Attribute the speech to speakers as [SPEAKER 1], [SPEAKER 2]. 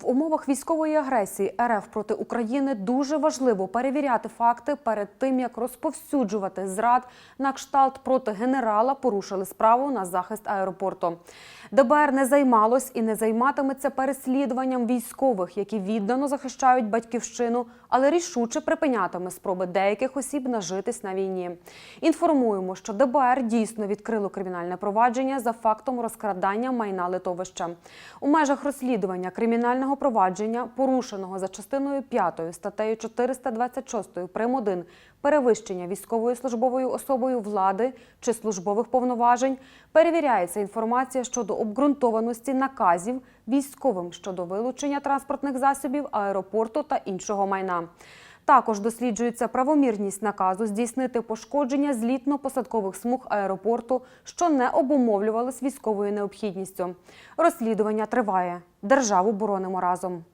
[SPEAKER 1] В умовах військової агресії РФ проти України дуже важливо перевіряти факти перед тим, як розповсюджувати зрад на кшталт проти генерала порушили справу на захист аеропорту. ДБР не займалось і не займатиметься переслідуванням військових, які віддано захищають батьківщину, але рішуче припинятиме спроби деяких осіб нажитись на війні. Інформуємо, що ДБР дійсно відкрило кримінальне провадження за фактом розкрадання майна литовища. У межах розслідування кримінального провадження, порушеного за частиною 5 статтею 426 прим. 1 перевищення військовою службовою особою влади чи службових повноважень, перевіряється інформація щодо обґрунтованості наказів військовим щодо вилучення транспортних засобів, аеропорту та іншого майна. Також досліджується правомірність наказу здійснити пошкодження злітно-посадкових смуг аеропорту, що не обумовлювалось військовою необхідністю. Розслідування триває. Державу боронимо разом.